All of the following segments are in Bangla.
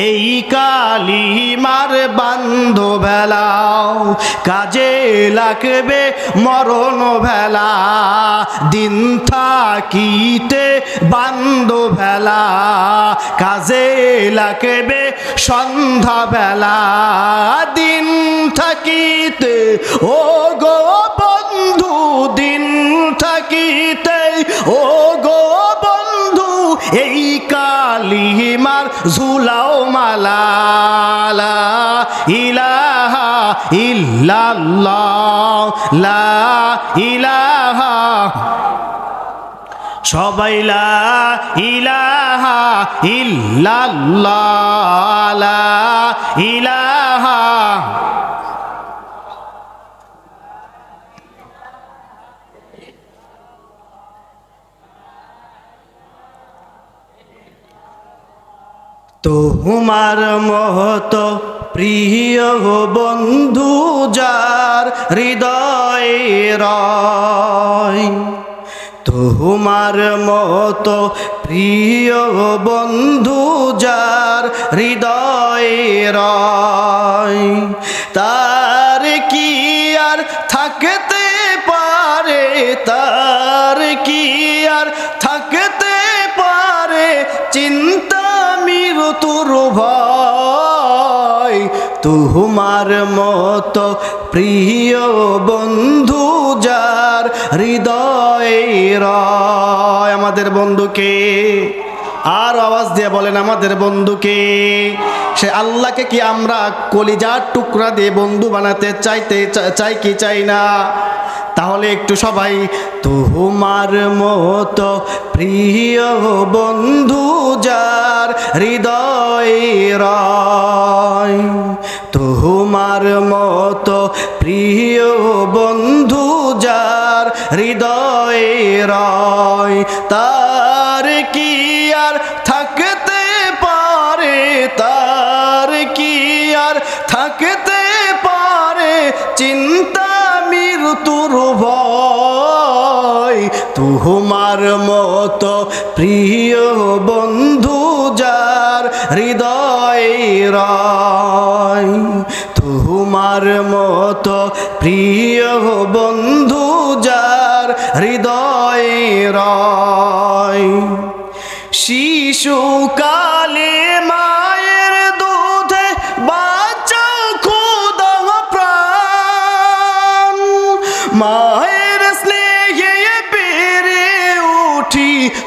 এই কালিমার বান্ধ ভেলাও কাজে লাগবে মরণ ভেলা দিন থাকিতে বান্ধ ভেলা কাজে লাগবে সন্ধ্যা বেলা দিন থাকিতে, ও গো বন্ধু, দিন থাকিতে, ও গো বন্ধু, এই কালিমার ঝুলাও মালা লা ইলাহা ইল্লাল্লাহ লা ইলাহা। সবাই লা ইলাহা ইল্লাল্লাহ লা ইলাহা। তোমার মহত প্রিয় বন্ধু যার হৃদয়ে রয়। তোমার মত প্রিয় বন্ধু যার হৃদয়ে রয়। তার কি আর থাকতে মৃত্যুর ভয় মত প্রিয় বন্ধু যার হৃদয় রয়। আমাদের বন্ধুকে আর আওয়াজ দিয়ে বলেন, আমাদের বন্ধুকে সে আল্লাহকে কি আমরা কলিজার টুকরা দিয়ে বন্ধু বানাতে চাইতে চাই কি চাই না? তাহলে একটু সবাই, তোমার মতো প্রিয় বন্ধু যার হৃদয় রয়, তোমার মতো প্রিয় বন্ধু যার হৃদয় রয় তার তোমার মতো প্রিয় বন্ধু যার হৃদয় রয়। মতো প্রিয় বন্ধু যার হৃদয় রয়। শিশুকালে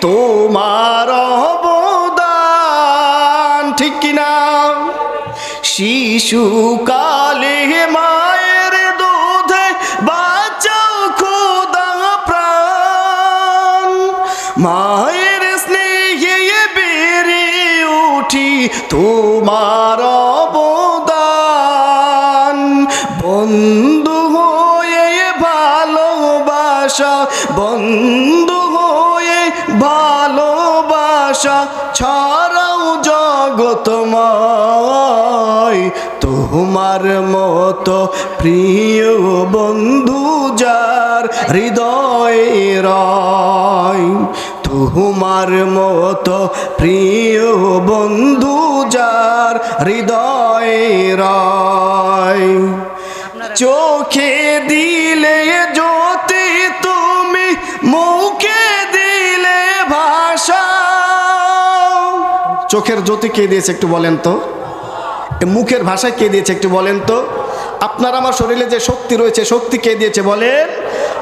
তোমার অবদান ঠিক কিনা? শিশুকালে মায়ের তোমার মতো প্রিয় বন্ধু যার হৃদয় রয়, তোমার মতো প্রিয় বন্ধু যার হৃদয় রয়। চোখে দিলে জ্যোতি তুমি, মুখে দিলে ভাষা। চোখের জ্যোতি কে দিয়েছে একটু বলেন তো? মুখের ভাষায় কে দিয়েছে একটু বলেন তো? আপনার আমার শরীরে যে শক্তি রয়েছে, শক্তি কে দিয়েছে বলেন?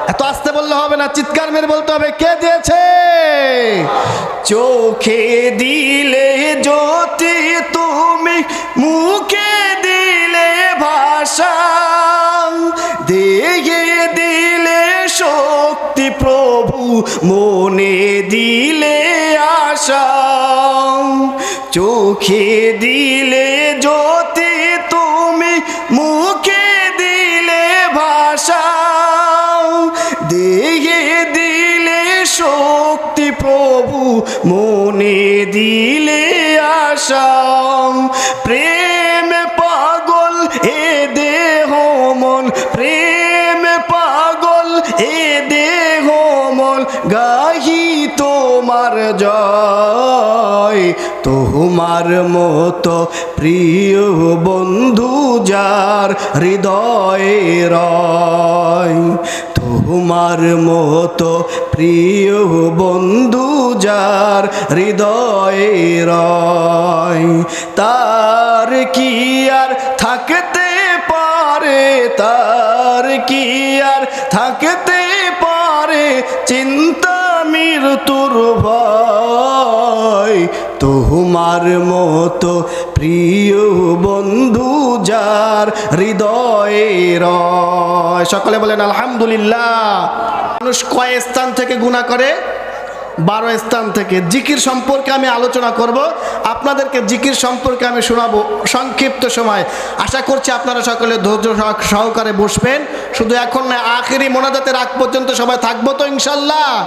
এত আসতে বললে হবে না, চিৎকার মেরে বলতে হবে, কে দিয়েছে? চোখে দিলে জ্যোতি তুমি, মুখে দিলে ভাষা, দেহে দিলে শক্তি প্রভু, মনে দিলে আশা। চোখে দিলে জ্যোতি তুমি, মুখে দিলে ভাষা। দেহে দিলে শক্তি প্রভু, মনে দিলে আশা। প্রেম পাগল, এ দেহ মন। প্রেম পাগল, এ দেহ মন। গাহি তোমার জয়। তোমার মতো প্রিয় বন্ধু যার হৃদয়ে রয়। তোমার মতো প্রিয় বন্ধু যার হৃদয়ে রয়। তার কি আর থাকতে পারে? তার কি আর থাকতে পারে? চিন্তা মৃত্যুর ভয়। তোমার মতো প্রিয় বন্ধু যার হৃদয়ে রয়। সকলে বলেন, আলহামদুলিল্লাহ। মানুষ কয় স্থান থেকে গুণা করে? বারো স্থান থেকে জিকির সম্পর্কে আমি আলোচনা করব। আপনাদেরকে জিকির সম্পর্কে আমি শোনাবো সংক্ষিপ্ত সময়। আশা করছি আপনারা সকলে ধৈর্য সহ- সহকারে বসবেন। শুধু এখন না আখেরি মোনাজাতের আগ পর্যন্ত সবাই থাকব তো ইনশাল্লাহ।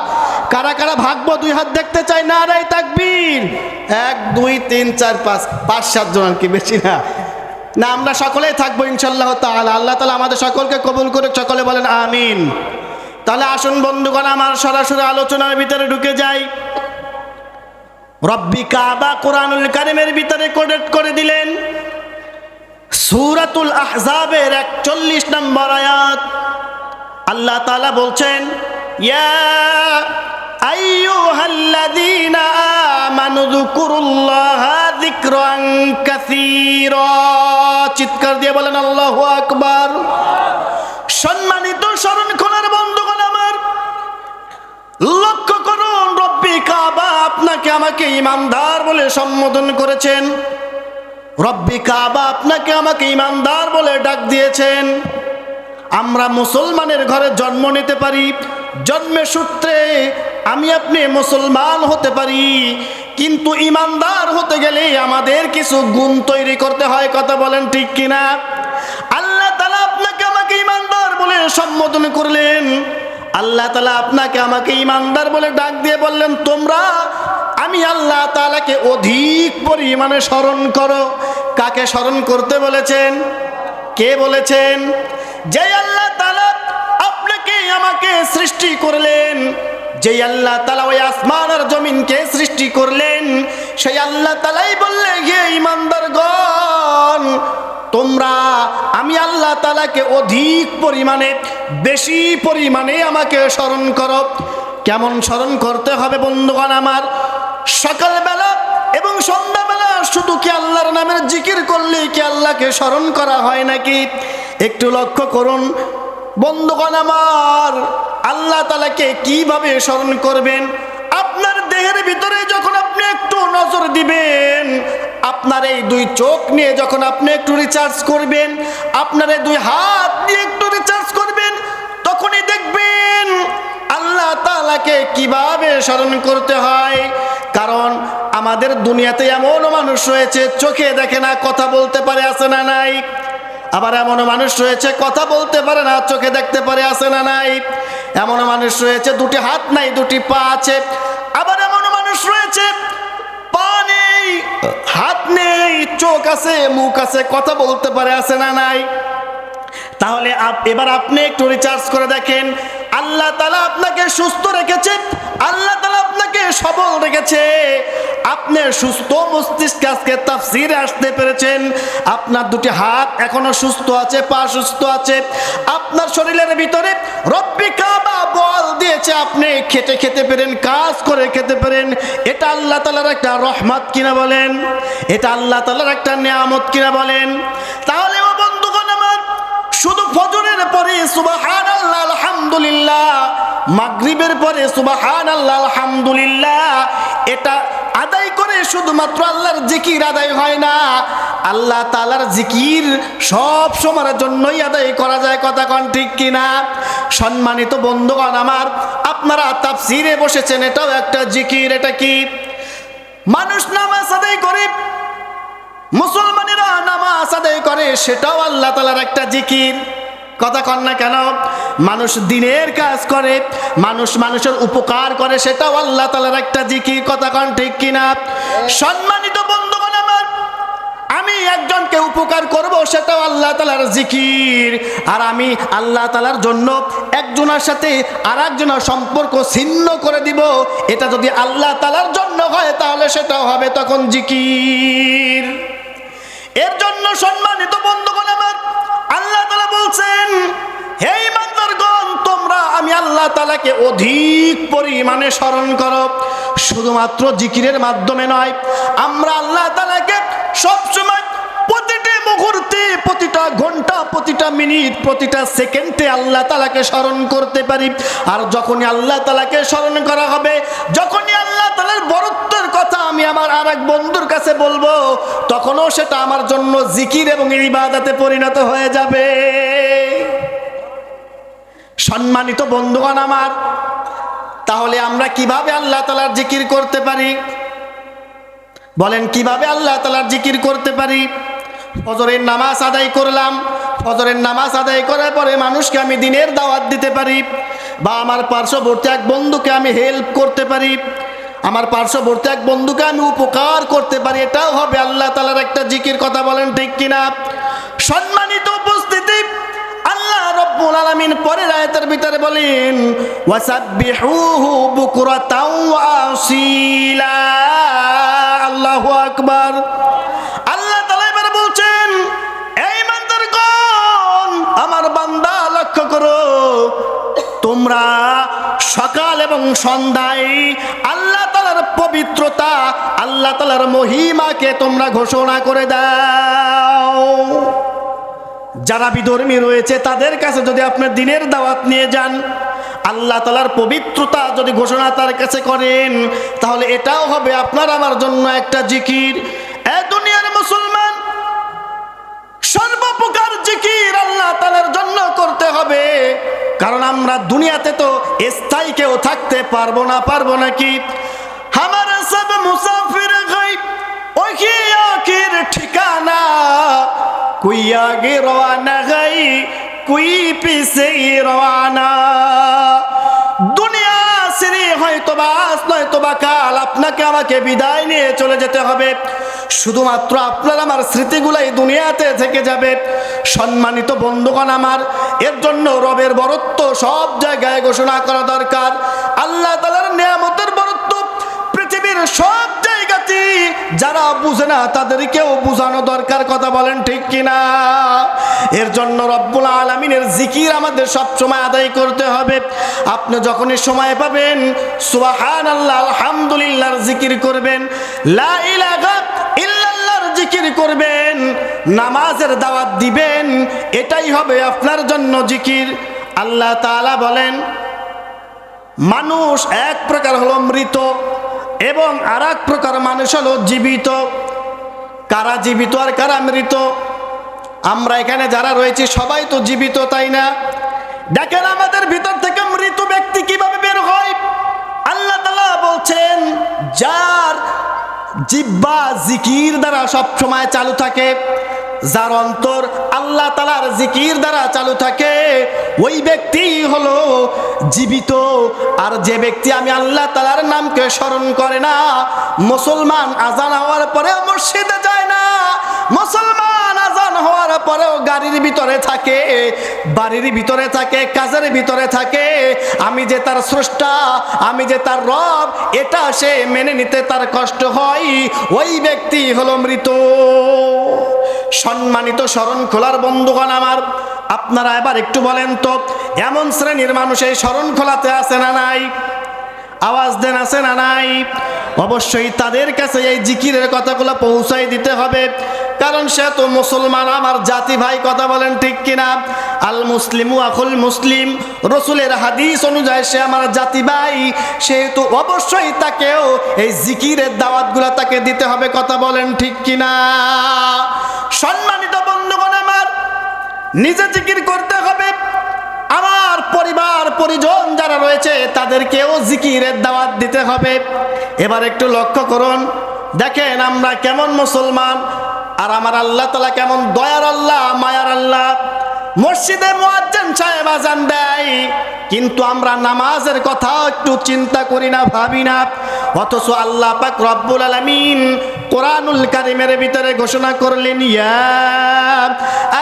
কারা কারা ভাগবো দুই হাত দেখতে চাই? না রাই তাকবীর। এক, দুই, তিন, চার, পাঁচ পাঁচ সাতজন আর কি, বেশি না। না, আমরা সকলেই থাকব ইনশাল্লাহ তাআলা। আল্লাহ তালা আমাদের সকলকে কবুল করে সকলে বলেন আমিন। তাহলে আসুন বন্ধুগণ, আমার সরাসরি আলোচনার ভিতরে ঢুকে যাই। রব্বি কাবা কোরআনুল কারিমের ভিতরে কোডেট করে দিলেন। সূরাতুল আহজাবের একচল্লিশ নম্বর আয়াত। আল্লাহ তাআলা বলছেন, ইয়া চিৎকার দিয়ে বলেন, আল্লাহু আকবার। সম্মানিত স্মরণ আপনাকে আমাকে ইমানদার বলে সম্বোধন করেছেন। রব্বি কাবা আপনাকে আমাকে ইমানদার বলে ডাক দিয়েছেন। আমরা মুসলমানের ঘরে জন্ম নিতে পারি, জন্মের সূত্রে আমি আপনি মুসলমান হতে পারি, কিন্তু ইমানদার হতে গেলে আমাদের কিছু গুণ তৈরি করতে হয়, কথা বলেন ঠিক কিনা? আল্লাহ তালা আপনাকে আমাকে ইমানদার বলে সম্বোধন করলেন। আল্লাহ তালা আপনাকে আমাকে ইমানদার বলে ডাক দিয়ে বললেন, তোমরা আমি আল্লাহ তালাকে অধিক পরিমাণে স্মরণ করো। কাকে স্মরণ করতে বলেছেন? কে বলেছেন? যে আল্লাহ তালা আপনাকে আমাকে সৃষ্টি করলেন যে আল্লাহ তালা ওই আসমান আর জমিনকে সৃষ্টি করলেন, সেই আল্লাহ তালাই বললে হে ইমানদার গণ তোমরা, আমি আল্লাহ তালাকে অধিক পরিমাণে, বেশি পরিমাণে আমাকে স্মরণ করো। কেমন স্মরণ করতে হবে বন্ধুগণ আমার? সকালবেলা এবং সন্ধ্যাবেলা শুধু কি আল্লাহর নামের জিকির করলে কি আল্লাহকে স্মরণ করা হয় নাকি? একটু লক্ষ্য করুন। বন্ধুগণ আমার, আল্লাহ তালাকে কীভাবে স্মরণ করবেন? আপনার দেহের ভিতরে যখন আপনি একটু নজর দিবেন, আপনার এই দুই চোখ নিয়ে যখন আপনি একটু রিচার্জ করবেন, আপনার এই দুই হাত নিয়ে একটু রিচার্জ তালাকে কীভাবে স্মরণ করতে হয়? কারণ আমাদের দুনিয়াতে এমনও মানুষ রয়েছে, চোখে দেখে না, কথা বলতে পারে, আছে না নাই? আবার এমনও মানুষ রয়েছে, কথা বলতে পারে না, চোখে দেখতে পারে, আছে না নাই? এমনও মানুষ রয়েছে, দুটি হাত নাই, দুটি পা আছে। আবার এমনও মানুষ রয়েছে, পা নেই, হাত নেই, চোখ আছে, মুখ আছে, কথা বলতে পারে, আছে না নাই? তাহলে এবার আপনি একটু রিচার্জ করে দেখেন আল্লাহ তালা আপনাকে সুস্থ রেখেছে, আল্লাহ তালা আপনাকে সবল রেখেছে। আপনি সুস্থ মস্তিষ্ক আজকে তাফসিরে আসতে পেরেছেন। আপনার দুটি হাত এখনও সুস্থ আছে, পা সুস্থ আছে। আপনার শরীরের ভিতরে রব্বি কাবা বল দিয়েছে, আপনি খেতে খেতে পারেন, কাজ করে খেতে পারেন। এটা আল্লাহ তালার একটা রহমত কিনা বলেন? এটা আল্লাহ তালার একটা নিয়ামত কিনা বলেন? তাহলে ও বন্ধুগণ আমার, শুধু ফজরের পরে সুবাহান আল্লাহ আলহামদুলিল্লাহ। মাগরিবের পরে সুবাহান আল্লাহ আলহামদুলিল্লাহ। এটা আদায় করে শুধুমাত্র আল্লাহর জিকির আদায় হয় না। আল্লাহ তালার জিকির সব সময়ের জন্যই আদায় করা যায়, কথা কন ঠিক কিনা? সম্মানিত বন্ধুগণ আমার, আপনারা তাফসিরে বসেছেন, এটাও একটা জিকির, এটা কি? মানুষ নামাজ আদায় করে, মুসলমানেরা নামাজ আদায় করে, সেটাও আল্লাহ তালার একটা জিকির। কথা কন না কেন? মানুষ দিনের কাজ করে, মানুষ মানুষের উপকার করে, সেটাও আল্লাহ তালার একটা জিকির, কথা কন ঠিক কিনা? সম্মানিত বন্ধুগণ আমার, আমি একজনকে উপকার করব, সেটাও আল্লাহ তালার জিকির। আর আমি আল্লাহ তালার জন্য একজনের সাথে আর একজনের সম্পর্ক ছিন্ন করে দিব। এটা যদি আল্লাহ তালার জন্য হয়, তাহলে সেটাও হবে তখন জিকির। এর জন্য সম্মানিত বন্ধুগণ আমার, আল্লাহ বলছেন, হে ইমানদারগণ, তোমরা আমি আল্লাহ তালাকে অধিক পরিমাণে স্মরণ করো। শুধুমাত্র জিকিরের মাধ্যমে নয়, আমরা আল্লাহ তালাকে সবসময় প্রতিটি মুহূর্তে, প্রতিটা ঘণ্টা, প্রতিটা মিনিট, প্রতিটা সেকেন্ডে আল্লাহ তালাকে স্মরণ করতে পারি। আর যখনই আল্লাহ তালাকে স্মরণ করা হবে, যখনই আমি আমার আর এক বন্ধুর কাছে বলব, তখনও সেটা আমার জন্য জিকির এবং ইবাদাতে পরিণত হয়ে যাবে। সম্মানিত বন্ধুগণ আমার, তাহলে আমরা কীভাবে আল্লাহ তালার জিকির করতে পারি? বলেন, কীভাবে আল্লাহ তালার জিকির করতে পারি? ফজরের নামাজ আদায় করলাম। ফজরের নামাজ আদায় করার পরে মানুষকে আমি দিনের দাওয়াত দিতে পারি, বা আমার পার্শ্ববর্তী এক বন্ধুকে আমি হেল্প করতে পারি। আমার পার্শ্ববর্তী এক বন্ধুকে আমি উপকার করতে পারি, এটাও হবে আল্লাহ তালার একটা জিকির। কথা বলেন ঠিক কিনা? সম্মানিত উপস্থিতি, আল্লাহ রব্বুল আলামিন পরের আয়াতের ভিতরে বলেন, ওয়াসাব্বিহুহু বুকরাতাও ওয়া আসীলা। আল্লাহু আকবার। আল্লাহ তাআলা এবারে বলছেন, এই বান্দারগণ আমার বান্দা লক্ষ্য করো, তোমরা সকাল এবং সন্ধ্যায় আল্লাহ তালার পবিত্রতা, আল্লাহ তালার মহিমাকে তোমরা ঘোষণা করে দাও। যারা বিধর্মী রয়েছে, তাদের কাছে যদি আপনার দিনের দাওয়াত নিয়ে যান, আল্লাহ তালার পবিত্রতা যদি ঘোষণা তার কাছে করেন, তাহলে এটাও হবে আপনার আমার জন্য একটা জিকির। সর্বপ্রকার জিকির আল্লাহ তালার জন্য করতে হবে? কারণ আমরা দুনিয়াতে তো স্থায়ী কেউ থাকতে পারব না, পারব নাকি আমার সব মুসাফির আখির ঠিকানা? কুই আগে রওয়ানা গাই কুই পিছে রওয়ানা? দুনিয়া বা আজ নয়তো বা কাল। আপনাকে আমাকে বিদায় নিয়ে চলে যেতে হবে। শুধুমাত্র আপনার আমার স্মৃতিগুলাই দুনিয়াতে থেকে যাবে। সম্মানিত বন্ধুগণ আমার, এর জন্য রবের বরত্ব সব জায়গায় ঘোষণা করা দরকার। আল্লাহ তালার নিয়ামতের বরত্ব পৃথিবীর সব জায়গাতে যারা বুঝে না, তাদেরকেও বুঝানো দরকার, কথা বলেন ঠিক কিনা? এর জন্য রব্বুল আলমিনের জিকির আমাদের সব সময় আদায় করতে হবে। আপনি যখনই সময় পাবেন সুবাহান আল্লাহ আলহামদুলিল্লাহর জিকির করবেন, লা জিকির করবেন, নামাজের দাওয়াত দিবেন, এটাই হবে আপনার জন্য জিকির। আল্লাহ তাআলা বলেন, মানুষ এক প্রকার হলো মৃত এবং আর প্রকার মানুষ হলো জীবিত। কারা জীবিত আর কারা মৃত? আমরা এখানে যারা রয়েছি সবাই তো জীবিত, তাই না? দেখেন আমাদের ভিতর থেকে মৃত ব্যক্তি কীভাবে বের হয়? আল্লাহ তালা বলছেন, যার জিব্বা জিকির দ্বারা সব সময় চালু থাকে যার অন্তর আল্লাহ তালার জিকির দ্বারা চালু থাকে, ওই ব্যক্তি হলো জীবিত। আর যে ব্যক্তি আমি আল্লাহ তালার নামকে স্মরণ করে না, মুসলমান আজান হওয়ার পরেও মসজিদে যায় না। মুসলমান আজান হওয়ার পরেও গাড়ির ভিতরে থাকে, বাড়ির ভিতরে থাকে, কাজের ভিতরে থাকে। আমি যে তার স্রষ্টা, আমি যে তার রব, এটা সে মেনে নিতে তার কষ্ট হয়। ওই ব্যক্তি হলো মৃত। সম্মানিত স্মরণ খোলার বন্ধুগণ আমার, আপনারা এবার একটু বলেন তো, এমন শ্রেণির মানুষ এই স্মরণ খোলাতে আসে না নাই? আওয়াজ দেন আসে না নাই? অবশ্যই তাদের কাছে এই জিকিরের কথাগুলো পৌঁছাই দিতে হবে। কারণ সে তো মুসলমান, আমার জাতি ভাই, কথা বলেন ঠিক কিনা? আল মুসলিমু আখুল মুসলিম, রসুলের হাদিস অনুযায়ী সে আমার জাতি ভাই সেহেতু অবশ্যই তাকেও এই জিকিরের দাওয়াতগুলো তাকে দিতে হবে, কথা বলেন ঠিক কিনা? সম্মানিত বন্ধুগণ আমার, নিজে জিকির করতে হবে। আমার পরিবার, পরিজন যারা রয়েছে, তাদেরকেও জিকিরের দাওয়াত দিতে হবে। এবার একটু লক্ষ্য করুন, দেখেন আমরা কেমন মুসলমান আর আমার আল্লাহ তালা কেমন দয়ার আল্লাহ, মায়ার আল্লাহ। মসজিদে মুয়াজ্জিন সাহেব আজান দেয়, কিন্তু আমরা নামাজের কথা একটু চিন্তা করি না, ভাবি না। অথচ আল্লাহ পাক রব্বুল আলামিন কোরআনুল কারিমের ভিতরে ঘোষণা করলেন, ইয়া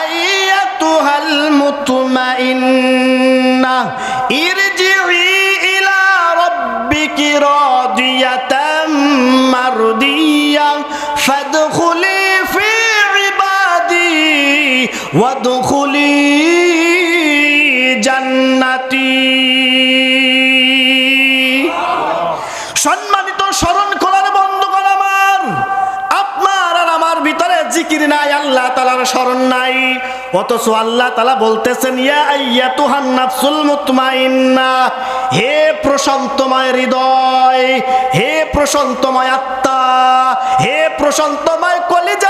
আইয়াতুহাল মুতমাইন্না ইরজিই ইলা রাব্বিকি রাদিয়াতাম। ওয়াদখুলি জান্নাতি। সম্মানিত স্মরণ করার বন্ধুগণ আমার, আপনার আর আমার ভিতরে জিকির নাই, আল্লাহ তালার স্মরণ নাই। অথচ আল্লাহ তালা বলতেছেন হে প্রশান্তময় হৃদয়, হে প্রশান্তময় আত্মা, হে প্রশান্তময় কলিজা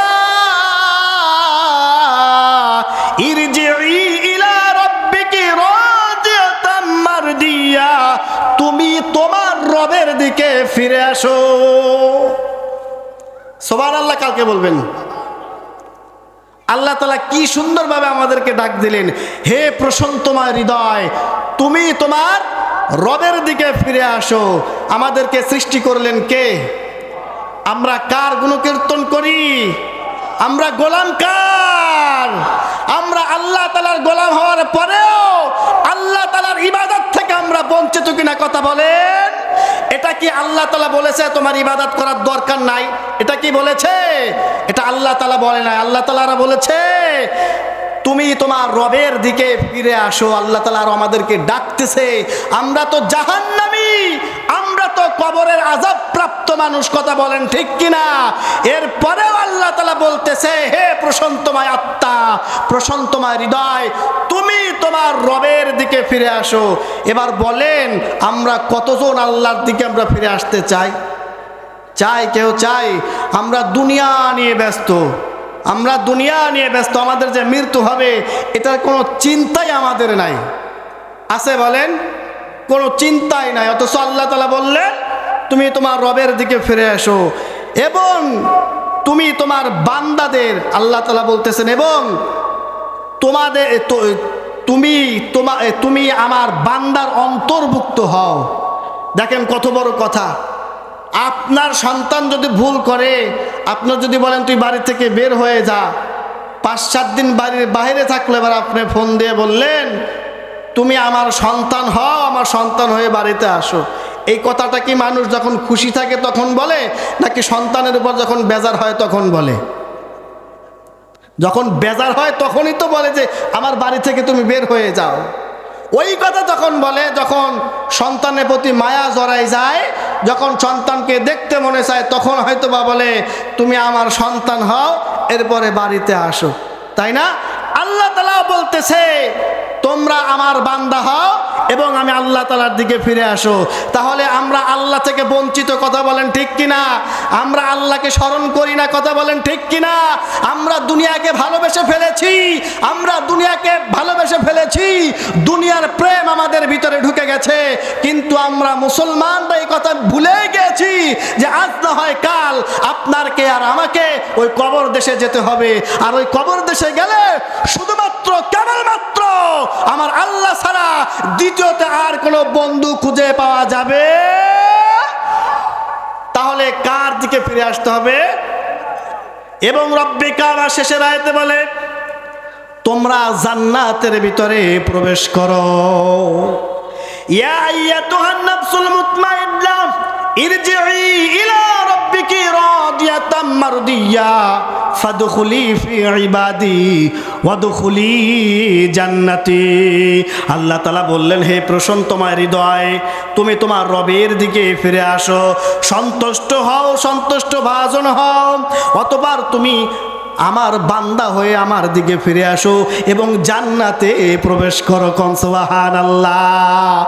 দিকে ফিরে আসো। সোবার আল্লাহ কালকে বলবেন। আল্লাহ তালা কি সুন্দরভাবে আমাদেরকে ডাক দিলেন। হে প্রশান্তময় হৃদয়, তুমি তোমার রবের দিকে ফিরে আসো। আমাদেরকে সৃষ্টি করলেন কে? আমরা কার গুণকীর্তন করি? আমরা গোলাম কার? আমরা আল্লাহ তালার গোলাম হওয়ার পরেও আল্লাহ তালার ইবাদত থেকে আমরা বঞ্চিত কিনা কথা বলেন। এটা কি আল্লাহ তালা বলেছে? তোমার ইবাদত করার দরকার নাই। এটা কি বলেছে? এটা আল্লাহ তালা বলে নাই। আল্লাহ তালারা বলেছে, তুমি তোমার রবের দিকে ফিরে আসো। আল্লাহ তালা আমাদেরকে ডাকতেছে। আমরা তো জাহান্নামি। আমরা তো কবরের আজাব প্রাপ্ত মানুষ কথা বলেন ঠিক কিনা? এরপরেও আল্লাহ তালা বলতেছে, হে প্রশান্তময় আত্মা প্রশান্তময় হৃদয়, তুমি তোমার রবের দিকে ফিরে আসো। এবার বলেন, আমরা কতজন আল্লাহর দিকে আমরা ফিরে আসতে চাই? চাই, কেউ চাই? আমরা দুনিয়া নিয়ে ব্যস্ত। আমরা দুনিয়া নিয়ে ব্যস্ত, আমাদের যে মৃত্যু হবে, এটার কোনো চিন্তাই আমাদের নাই। আছে বলেন? কোনো চিন্তাই নাই, অথচ আল্লাহ তালা বললেন তুমি তোমার রবের দিকে ফিরে আসো এবং তুমি তোমার বান্দাদের, আল্লাহ তালা বলতেছেন, এবং তোমাদের তুমি তোমা তুমি আমার বান্দার অন্তর্ভুক্ত হও। দেখেন কত বড় কথা। আপনার সন্তান যদি ভুল করে, আপনার যদি বলেন, তুই বাড়ি থেকে বের হয়ে যা। পাঁচ সাত দিন বাড়ির বাইরে থাকলে এবার আপনি ফোন দিয়ে বললেন তুমি আমার সন্তান হও, আমার সন্তান হয়ে বাড়িতে আসো। এই কথাটা কি মানুষ যখন খুশি থাকে তখন বলে, নাকি সন্তানের উপর যখন বেজার হয় তখন বলে? যখন বেজার হয় তখনই তো বলে যে, আমার বাড়ি থেকে তুমি বের হয়ে যাও। ওই কথা তখন বলে, যখন সন্তানের প্রতি মায়া জড়াই যায়, যখন সন্তানকে দেখতে মনে চায়, তখন হয়তো বা বলে, তুমি আমার সন্তান হও, এরপরে বাড়িতে আসো। তাই না? আল্লাহ তালা বলতেছে তোমরা আমার বান্দা হও এবং আমি আল্লাহ তালার দিকে ফিরে আসো। তাহলে আমরা আল্লাহ থেকে বঞ্চিত কথা বলেন ঠিক কিনা? আমরা আল্লাহকে স্মরণ করি না কথা বলেন ঠিক কিনা? আমরা দুনিয়াকে ভালোবেসে ফেলেছি। আমরা দুনিয়াকে ভালোবেসে ফেলেছি। দুনিয়ার প্রেম আমাদের ভিতরে ঢুকে গেছে। কিন্তু আমরা মুসলমানরা এই কথা ভুলে গেছি যে আজ না হয় কাল আপনারকে আর আমাকে ওই কবর দেশে যেতে হবে। আর ওই কবর দেশে গেলে শুধুমাত্র কেবলমাত্র আমার আল্লাহ ছাড়া দ্বিতীয়তে আর কোনো বন্ধু খুঁজে পাওয়া যাবে? তাহলে কার দিকে ফিরে আসতে হবে? এবং রব্বি কামা শেষের আয়তে বলে, তোমরা জান্নাতের ভিতরে প্রবেশ করো। ইয়া আইয়াতুহান নাফসুল মুতমাইন্না। ইরজিই ইলা রাব্বিকি রাদিয়াতাম মারদিয়া ফাদখুলি ফি আল্লাহ তাআলা বললেন, হে প্রশান্তময় হৃদয়, তুমি তোমার রবের দিকে ফিরে আসো। সন্তুষ্ট হও, সন্তুষ্ট ভাজন হও। অতবার তুমি আমার বান্দা হয়ে আমার দিকে ফিরে আসো এবং জান্নাতে প্রবেশ করো কনসবাহান আল্লাহ